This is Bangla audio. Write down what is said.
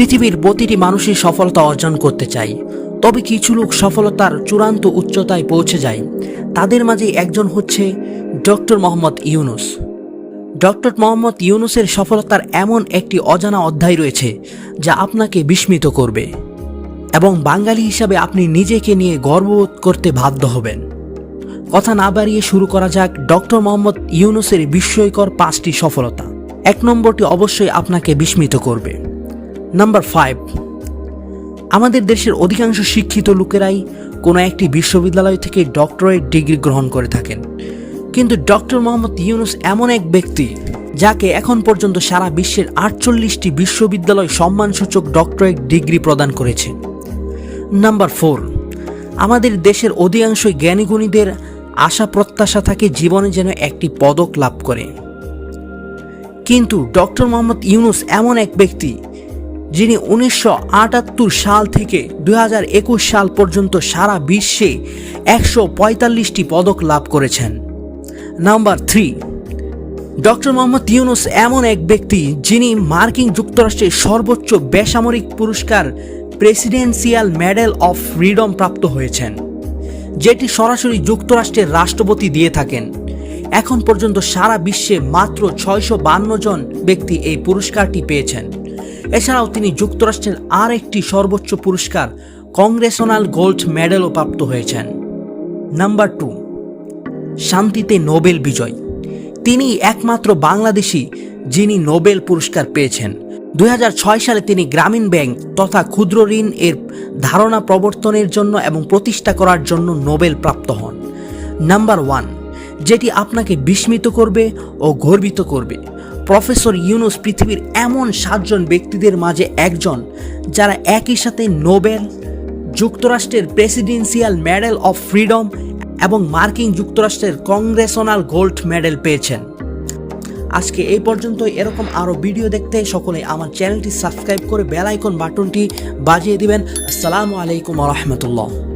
পৃথিবীর প্রতিটি মানুষই সফলতা অর্জন করতে চায়। তবে কিছু লোক সফলতার চূড়ান্ত উচ্চতায় পৌঁছে যায়। তাদের মাঝে একজন হচ্ছে ডক্টর মোহাম্মদ ইউনুস। ডক্টর মোহাম্মদ ইউনুসের সফলতার এমন একটি অজানা অধ্যায় রয়েছে, যা আপনাকে বিস্মিত করবে এবং বাঙালি হিসাবে আপনি নিজেকে নিয়ে গর্ববোধ করতে বাধ্য হবেন। কথা না বাড়িয়ে শুরু করা যাক ডক্টর মোহাম্মদ ইউনুসের বিস্ময়কর পাঁচটি সফলতা। এক নম্বরটি অবশ্যই আপনাকে বিস্মিত করবে। নাম্বার ফাইভ আমাদের দেশের অধিকাংশ শিক্ষিত লোকেরাই কোনো একটি বিশ্ববিদ্যালয় থেকে ডক্টরেট ডিগ্রি গ্রহণ করে থাকেন। কিন্তু ডক্টর মোহাম্মদ ইউনুস এমন এক ব্যক্তি যাকে এখন পর্যন্ত সারা বিশ্বের আটচল্লিশটি বিশ্ববিদ্যালয় সম্মানসূচক ডক্টরেট ডিগ্রি প্রদান করেছে। নাম্বার ফোর আমাদের দেশের অধিকাংশ জ্ঞানীগুণীদের আশা প্রত্যাশা থাকে জীবনে যেন একটি পদক লাভ করে। কিন্তু ডক্টর মোহাম্মদ ইউনুস এমন এক ব্যক্তি যিনি উনিশশো আটাত্তর সাল থেকে দু হাজার একুশ সাল পর্যন্ত সারা বিশ্বে একশো পঁয়তাল্লিশটি পদক লাভ করেছেন। Number three, doctor Mohammad Yunus এমন এক ব্যক্তি যিনি মার্কিন যুক্তরাষ্ট্রের সর্বোচ্চ বেসামরিক পুরস্কার প্রেসিডেন্সিয়াল মেডেল অফ ফ্রিডম প্রাপ্ত হয়েছেন, যেটি সরাসরি যুক্তরাষ্ট্রের রাষ্ট্রপতি দিয়ে থাকেন। এখন পর্যন্ত সারা বিশ্বে মাত্র ছয়শো জন ব্যক্তি এই পুরস্কারটি পেয়েছেন। এছাড়াও তিনি যুক্তরাষ্ট্রের আর একটি সর্বোচ্চ পুরস্কার কংগ্রেসনাল গোল্ড মেডেলও প্রাপ্ত হয়েছেন। নাম্বার টু, শান্তিতে নোবেল বিজয়। তিনি একমাত্র বাংলাদেশি যিনি নোবেল পুরস্কার পেয়েছেন। দু হাজার ছয় সালে তিনি গ্রামীণ ব্যাংক তথা ক্ষুদ্র ঋণ এর ধারণা প্রবর্তনের জন্য এবং প্রতিষ্ঠা করার জন্য নোবেল প্রাপ্ত হন। নাম্বার ওয়ান যেটি আপনাকে বিস্মিত করবে ও গর্বিত করবে। প্রফেসর ইউনুস পৃথিবীর এমন সাতজন ব্যক্তিদের মাঝে একজন, যারা একই সাথে নোবেল, যুক্তরাষ্ট্রের প্রেসিডেন্সিয়াল মেডেল অফ ফ্রিডম এবং মার্কিন যুক্তরাষ্ট্রের কংগ্রেসনাল গোল্ড মেডেল পেয়েছেন। আজকে এই পর্যন্ত এরকম আরও ভিডিও দেখতে সকলে আমার চ্যানেলটি সাবস্ক্রাইব করে বেল আইকন বাটনটি বাজিয়ে দিবেন। আসসালামু আলাইকুম রহমতুল্লাহ।